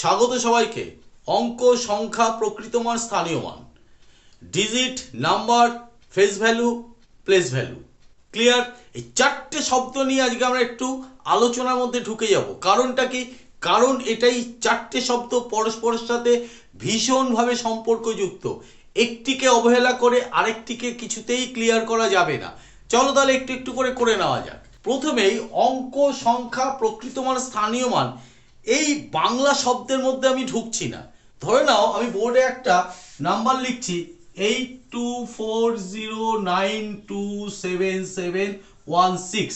স্বাগত সবাইকে। অঙ্ক সংখ্যা প্রকৃতমান স্থানীয় মান digit number face value place value clear এই চারটে শব্দ নিয়ে আজকে আমরা একটু আলোচনার মধ্যে ঢুকে যাব। কারণটা কি? কারণ এটাই চারটে শব্দ পরস্পরের সাথে ভীষণভাবে সম্পর্কযুক্ত। একটিকে অবহেলা করে আরেকটিকে কিছুতেই ক্লিয়ার করা যাবে না। চলো তাহলে একটু একটু করে করে নেওয়া যাক। প্রথমেই অঙ্ক সংখ্যা প্রকৃতমান স্থানীয় মান এই বাংলা শব্দের মধ্যে আমি ঢুকছি না। ধরে নাও, আমি বোর্ডে একটা নাম্বার লিখছি eight two four zero nine two seven seven one six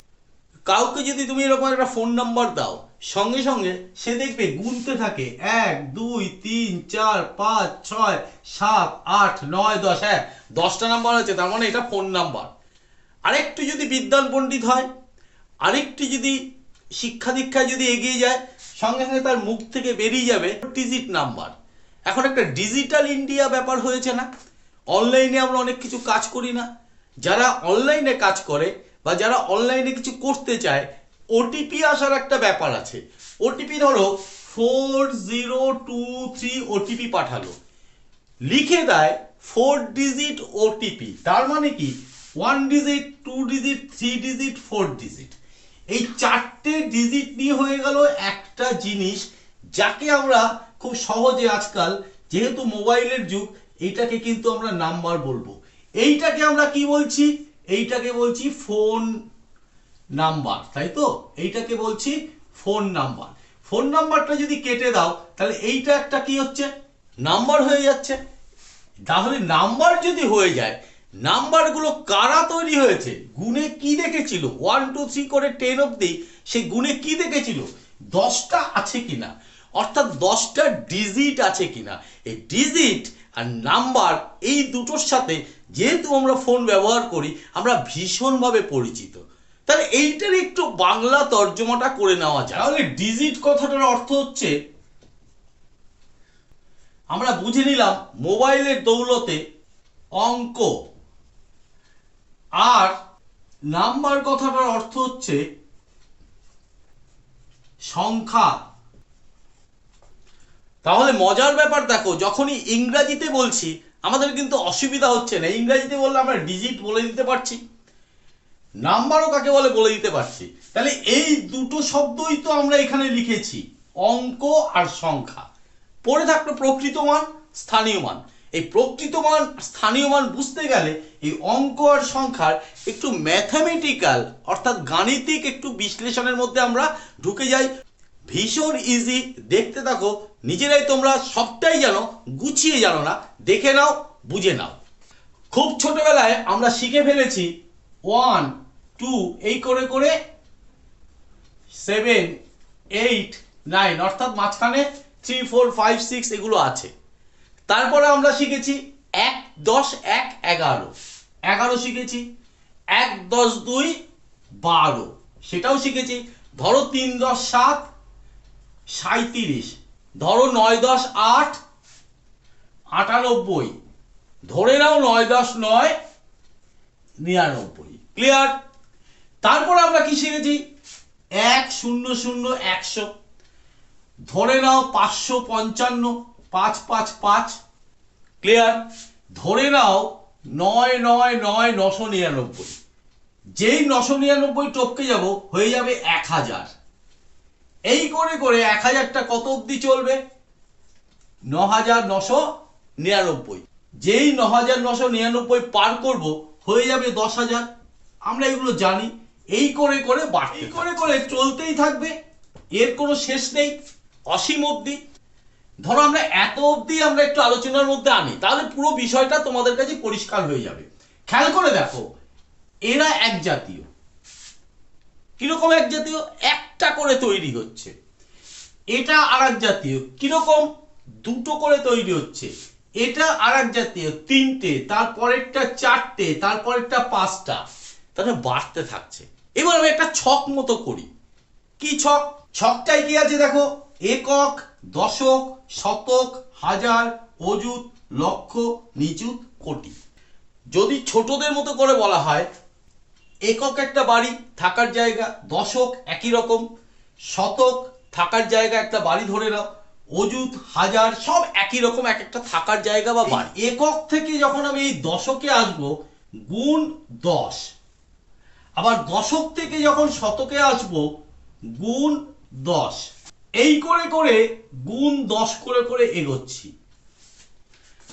কাউকে যদি তুমি এরকম একটা ফোন নাম্বার দাও, সঙ্গে সঙ্গে সে দেখবে গুনতে থাকে এক, দুই, তিন, চার, পাঁচ, ছয়, সাত, আট, নয়, দশ হ্যাঁ দশটা নাম্বার আছে, তার মানে এটা ফোন নাম্বার আরেকটু যদি বিদ্যান পণ্ডিত হয়, আরেকটি যদি শিক্ষা দীক্ষায় যদি এগিয়ে যায় সঙ্গে সঙ্গে তার মুখ থেকে বেরিয়ে যাবে ডিজিট নাম্বার এখন একটা ডিজিটাল ইন্ডিয়া ব্যাপার হয়েছে না? অনলাইনে আমরা অনেক কিছু কাজ করি না। যারা অনলাইনে কাজ করে বা যারা অনলাইনে কিছু করতে চায় ওটিপি আসার একটা ব্যাপার আছে। ওটিপি ধরো four zero two three OTP পাঠালো। লিখে দেয় ফোর ডিজিট ওটিপি তার মানে কি? One digit two digit three digit four digit এই চারটে ডিজিট নিয়ে হয়ে গেল একটা জিনিস যাকে আমরা খুব সহজে আজকাল, যেহেতু মোবাইলের যুগ, এইটাকে কিন্তু আমরা নাম্বার বলব। এইটাকে আমরা কি বলছি? এইটাকে বলছি ফোন নাম্বার, তাই তো? এইটাকে বলছি ফোন নাম্বার। ফোন নাম্বারটা যদি কেটে দাও, তাহলে এইটা একটা কি হচ্ছে? নাম্বার হয়ে যাচ্ছে। তাহলে নাম্বার যদি হয়ে যায় নাম্বারগুলো কারা তৈরি হয়েছে? গুণে কি দেখেছিল? ওয়ান টু থ্রি করে টেন অব্দি সে গুণে কি দেখেছিল? দশটা আছে কিনা? অর্থাৎ দশটা ডিজিট আছে কিনা? এই ডিজিট আর নাম্বার এই দুটোর সাথে যেহেতু আমরা ফোন ব্যবহার করি, আমরা ভীষণভাবে পরিচিত। তাহলে এইটার একটু বাংলা তর্জমাটা করে নেওয়া যায় তাহলে ডিজিট কথাটার অর্থ হচ্ছে, আমরা বুঝে নিলাম মোবাইলের দৌলতে অঙ্ক। আর নাম্বার কথাটার অর্থ হচ্ছে সংখ্যা। তাহলে মজার ব্যাপার দেখো, যখনই ইংরাজিতে বলছি, আমাদের কিন্তু অসুবিধা হচ্ছে না। ইংরাজিতে বললে আমরা ডিজিট বলে দিতে পারছি, নাম্বারও কাকে বলে বলে দিতে পারছি। তাহলে এই দুটো শব্দই তো আমরা এখানে লিখেছি, অঙ্ক আর সংখ্যা। পড়ে থাকল প্রকৃত মান, স্থানীয় মান। এই প্রকৃত মান, স্থানীয় মান বুঝতে গেলে এই অঙ্ক আর সংখ্যার একটু ম্যাথামেটিক্যাল অর্থাৎ গাণিতিক একটু বিশ্লেষণের মধ্যে আমরা ঢুকে যাই। ভীষণ ইজি দেখতে থাকো, নিজেরাই তোমরা সবটাই জানো, গুছিয়ে জানো না, দেখে নাও, বুঝে নাও। খুব ছোটবেলায় আমরা শিখে ফেলেছি ওয়ান টু এই করে করে সেভেন এইট নাইন অর্থাৎ মাঝখানে থ্রি ফোর ফাইভ সিক্স এগুলো আছে। তারপরে আমরা শিখেছি এক দশ এক এগারো। এগারো শিখেছি, এক দশ দুই বারো। সেটাও শিখেছি। ধরো তিন দশ সাত সাঁত্রিশ ধরো নয় দশ আট, আটানব্বই। ধরে নাও নয় দশ নয়, নিরানব্বই। ক্লিয়ার তারপর আমরা কি শিখেছি? এক শূন্য শূন্য একশো। ধরে নাও পাঁচশো পঞ্চান্ন। পাঁচ পাঁচ পাঁচ। ক্লিয়ার ধরে নাও নয় নয় নয় নশো নিরানব্বই। যেই নশো নিরানব্বই টপকে যাব হয়ে যাবে এক হাজার। এই করে করে এক হাজারটা কত অবধি চলবে? ন হাজার নশো নিরানব্বই। যেই ন হাজার নশো নিরানব্বই পার করব হয়ে যাবে দশ হাজার। আমরা এগুলো জানি। এই করে করে বাড়তে করে করে চলতেই থাকবে। এর কোনো শেষ নেই। অসীম অবধি। ধরো আমরা এত অবধি আমরা একটু আলোচনার মধ্যে আনি, তাহলে পুরো বিষয়টা তোমাদের কাছে পরিষ্কার হয়ে যাবে। খেয়াল করে দেখো, এরা এক জাতীয় কীরকম এক জাতীয় একটা করে তৈরি হচ্ছে। এটা আর এক জাতীয় কীরকম? দুটো করে তৈরি হচ্ছে। এটা আর এক জাতীয় তিনটে, তারপরেরটা চারটে, তারপরেরটা পাঁচটা। তাহলে বাড়তে থাকছে। এবার আমি একটা ছক মতো করি। কি ছক? ছকটাই কি আছে দেখো? একক, দশক, শতক, হাজার, অযুত, লক্ষ, নিযুত, কোটি। যদি ছোটদের মতো করে বলা হয়, একক একটা বাড়ি, থাকার জায়গা, দশক একই রকম, শতক, থাকার জায়গা একটা বাড়ি ধরে নাও, অযুত, হাজার, সব একই রকম এক একটা থাকার জায়গা বা বাড়ি। একক থেকে যখন আমি এই দশকে আসব, গুণ দশ। আবার দশক থেকে যখন শতকে আসব, গুণ দশ। এই করে করে গুণ দশ করে করে এগোচ্ছি।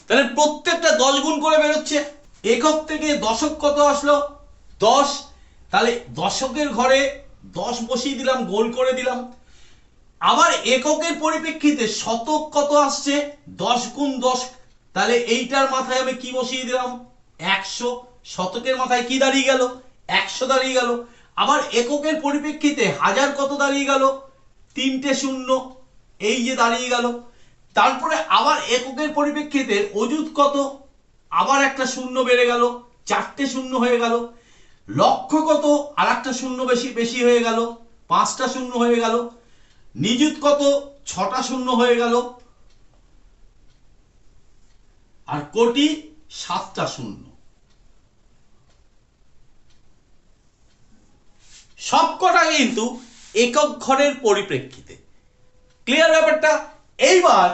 তাহলে প্রত্যেকটা দশ গুণ করে বেরোচ্ছে, একক থেকে দশক কত আসলো? দশ। তাহলে দশকের ঘরে দশ বসিয়ে দিলাম, গোল করে দিলাম। আবার এককের পরিপ্রেক্ষিতে শতক কত আসছে? দশ গুণ দশ। তাহলে এইটার মাথায় আমি কি বসিয়ে দিলাম? একশো। শতকের মাথায় কি দাঁড়িয়ে গেল? একশো দাঁড়িয়ে গেল। আবার এককের পরিপ্রেক্ষিতে হাজার কত দাঁড়িয়ে গেল? তিনটে শূন্য, এই যে দাঁড়িয়ে গেল। তারপরে আবার এককের পরিপ্রেক্ষিতে অযুত কত? আবার একটা শূন্য বেড়ে গেল, চারটে শূন্য হয়ে গেল। লক্ষ কত? আর একটা শূন্য বেশি বেশি হয়ে গেল, পাঁচটা শূন্য হয়ে গেল। নিযুত কত? ছটা শূন্য হয়ে গেল। আর কোটি সাতটা শূন্য। সবকটা কিন্তু একক ঘরের পরিপ্রেক্ষিতে। ক্লিয়ার ব্যাপারটা? এইবার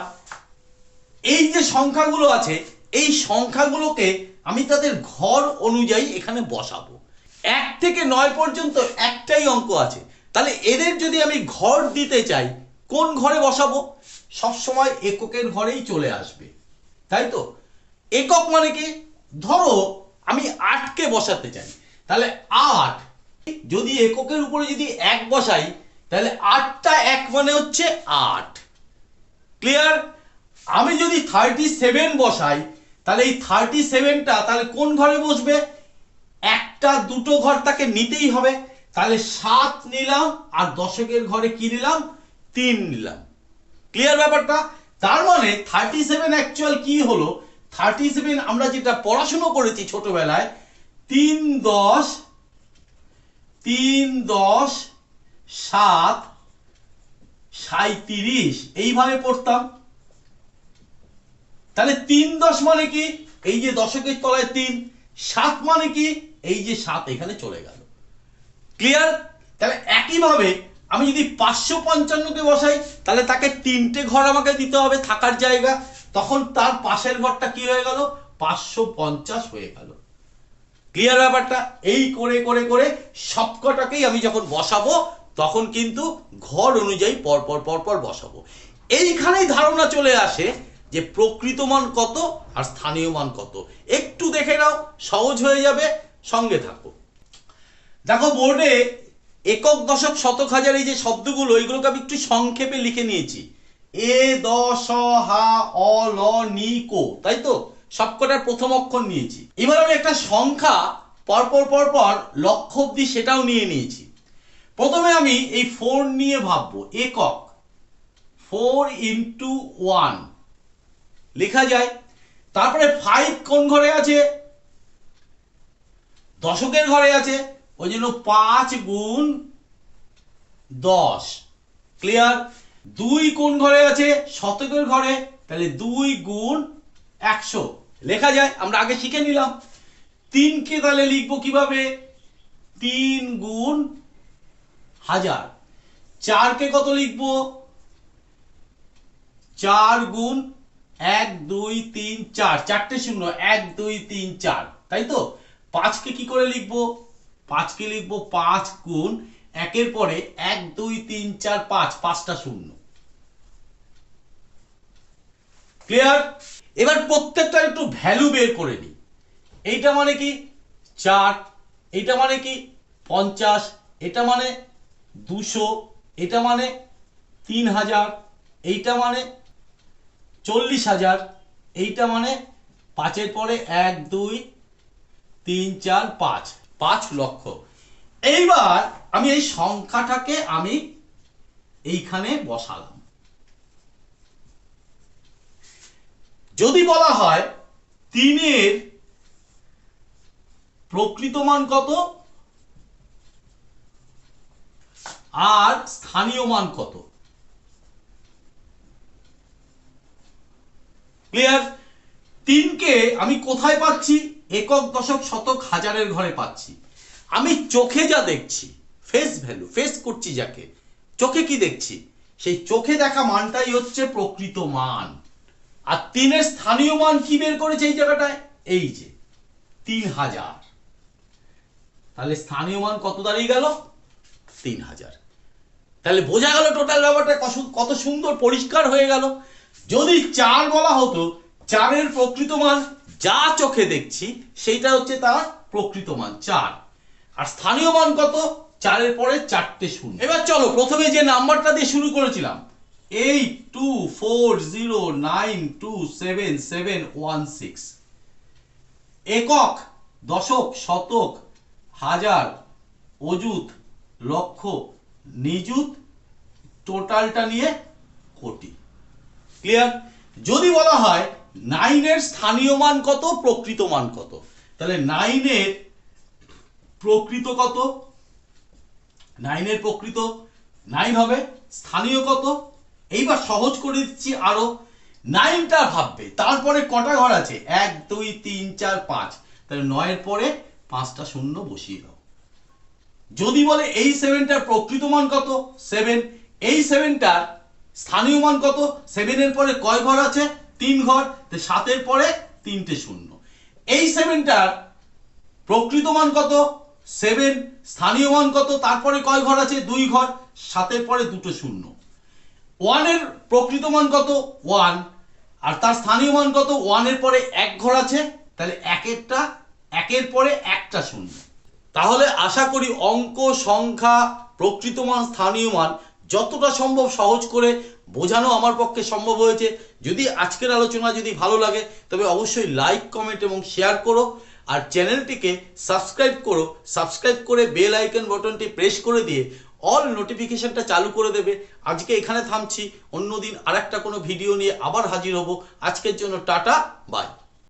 এই যে সংখ্যাগুলো আছে, এই সংখ্যাগুলোকে আমি তাদের ঘর অনুযায়ী এখানে বসাবো। এক থেকে নয় পর্যন্ত একটাই অঙ্ক আছে। তাহলে এদের যদি আমি ঘর দিতে চাই, কোন ঘরে বসাবো? সবসময় এককের ঘরেই চলে আসবে। তাই তো? একক মানে কি? ধরো আমি আটকে বসাতে চাই। তাহলে আট যদি এককের উপরে যদি এক বসাই, তাহলে আটটা এক মানে হচ্ছে আট। ক্লিয়ার আমি যদি থার্টি সেভেন বসাই, তাহলে এই থার্টি সেভেনটা তাহলে কোন ঘরে বসবে? একটা দুটো ঘর তাকে নিতেই হবে। তাহলে সাত নিলাম, আর দশকের ঘরে কি নিলাম? তিন নিলাম। ক্লিয়ার ব্যাপারটা? তার মানে থার্টি সেভেন অ্যাকচুয়াল কি হলো? থার্টি সেভেন আমরা যেটা পড়াশুনো করেছি ছোটবেলায়, তিন দশ তিন দশ সাত সাঁত্রিশ এইভাবে পড়তাম। তাহলে তিন দশ মানে কি? এই যে দশকের তলায় তিন, সাত মানে কি? এই যে সাত এখানে চলে গেল। ক্লিয়ার? তাহলে একইভাবে আমি যদি পাঁচশো পঞ্চান্নকে বসাই, তাহলে তাকে তিনটে ঘর আমাকে দিতে হবে থাকার জায়গা। তখন তার পাশের ঘরটা কি হয়ে গেল? পাঁচশো পঞ্চাশ হয়ে গেল। ক্লিয়ার ব্যাপারটা? এই করে করে করে সবকটাকেই আমি যখন বসাবো, তখন কিন্তু ঘর অনুযায়ী পরপর পরপর বসাবো। এইখানেই ধারণা চলে আসে যে প্রকৃত মান কত আর স্থানীয় মান কত। একটু দেখে নাও, সহজ হয়ে যাবে, সঙ্গে থাকো। দেখো, বোর্ডে একক, দশক, শতক, হাজার এই যে শব্দগুলো এইগুলোকে আমি একটু সংক্ষেপে লিখে নিয়েছি। এ, দ, স, হা, অ, ল, নি, কো, তাই তো? সবকটার প্রথম অক্ষর নিয়েছি। এবার আমি একটা সংখ্যা পরপর পরপর লক্ষ অব্দি সেটাও নিয়ে নিয়েছি। প্রথমে আমি এই ফোর নিয়ে ভাববো, একক। ফোর ইন্টু ওয়ান লেখা যায়। তারপরে ফাইভ কোন ঘরে আছে? দশকের ঘরে আছে। ওই জন্য পাঁচ গুণ দশ। ক্লিয়ার দুই কোন ঘরে আছে? শতকের ঘরে। তাহলে দুই গুণ একশো। লেখা যায়, আমরা আগে শিখে নিলাম। তিনকে তাহলে লিখব কীভাবে? তিন গুণ হাজার। চারকে কত লিখব? চার গুণ এক, দুই, তিন, চার। চারটে শূন্য, এক, দুই, তিন, চার। তাই তো? পাঁচকে কি করে লিখব? পাঁচকে লিখব পাঁচ গুণ একের পরে এক, দুই, তিন, চার, পাঁচ। পাঁচটা শূন্য। ক্লিয়ার এবার প্রত্যেকটা একটু ভ্যালু বের করে নিই। এইটা মানে কি? চার, এইটা মানে কি? পঞ্চাশ, এটা মানে দুশো, এটা মানে তিন হাজার, এইটা মানে চল্লিশ হাজার, এইটা মানে পাঁচের পরে এক, দুই, তিন, চার, পাঁচ। পাঁচ লক্ষ। এইবার আমি এই সংখ্যাটাকে আমি এইখানে বসালাম। যদি বলা হয় তিনের প্রকৃত মান কত? আর স্থানীয় মান কত? ক্লিয়ার তিনকে আমি কোথায় পাচ্ছি? একক, দশক, শতক, হাজারের ঘরে পাচ্ছি। আমি চোখে যা দেখছি ফেস ভ্যালু ফেস করছি যাকে, চোখে কি দেখছি? সেই চোখে দেখা মানটাই হচ্ছে প্রকৃত মান। আর তিনের স্থানীয় মান কি বের করেছে এই জায়গাটায়? এই যে, তিন হাজার। তাহলে স্থানীয় মান কত দাঁড়িয়ে গেল? তিন হাজার। তাহলে বোঝা গেল টোটাল ব্যাপারটা কত- সুন্দর পরিষ্কার হয়ে গেল। যদি চার বলা হতো, চারের প্রকৃত মান যা চোখে দেখছি, সেইটা হচ্ছে তার প্রকৃত মান চার। আর স্থানীয় মান কত? চারের পরে চারটে শূন্য। এবার চলো, প্রথমে যে নাম্বারটা দিয়ে শুরু করেছিলাম eight two four zero nine two seven seven one six একক, দশক, শতক, হাজার, অযুত, লক্ষ, নিযুত, টোটালটা নিয়ে কোটি। ক্লিয়ার যদি বলা হয় নাইনের স্থানীয় মান কত, প্রকৃত মান কত? তাহলে নাইনের প্রকৃত কত? নাইনের প্রকৃত নাইন হবে, স্থানীয় কত? এইবার সহজ করে দিচ্ছি আরও। নাইনটা ভাববে, তারপরে কটা ঘর আছে? এক, দুই, তিন, চার, পাঁচ। তাহলে নয়ের পরে পাঁচটা শূন্য বসিয়ে দাও। যদি বলে এই সেভেনটার প্রকৃত মান কত? সেভেন এই সেভেনটার স্থানীয় মান কত? সেভেনের পরে কয় ঘর আছে? তিন ঘর। সাতের পরে তিনটে শূন্য। এই সেভেনটার প্রকৃত মান কত? সেভেন স্থানীয় মান কত? তারপরে কয় ঘর আছে? দুই ঘর। সাতের পরে দুটো শূন্য। ওয়ানের প্রকৃত মান কত? ওয়ান। আর তার স্থানীয় মান কত? ওয়ানের পরে এক ঘর আছে। তাহলে একেরটা, একের পরে একটা শূন্য। তাহলে আশা করি অঙ্ক, সংখ্যা, প্রকৃত মান, স্থানীয় মান যতটা সম্ভব সহজ করে বোঝানো আমার পক্ষে সম্ভব হয়েছে। যদি আজকের আলোচনা যদি ভালো লাগে, তবে অবশ্যই লাইক কমেন্ট এবং শেয়ার করো। আর চ্যানেলটিকে সাবস্ক্রাইব করো। সাবস্ক্রাইব করে বেল আইকন বটনটি প্রেস করে দিয়ে অল নোটিফিকেশনটা চালু করে দেবে। আজকে এখানে থামছি। অন্যদিন আর একটা কোনো ভিডিও নিয়ে আবার হাজির হব। আজকের জন্য টাটা বাই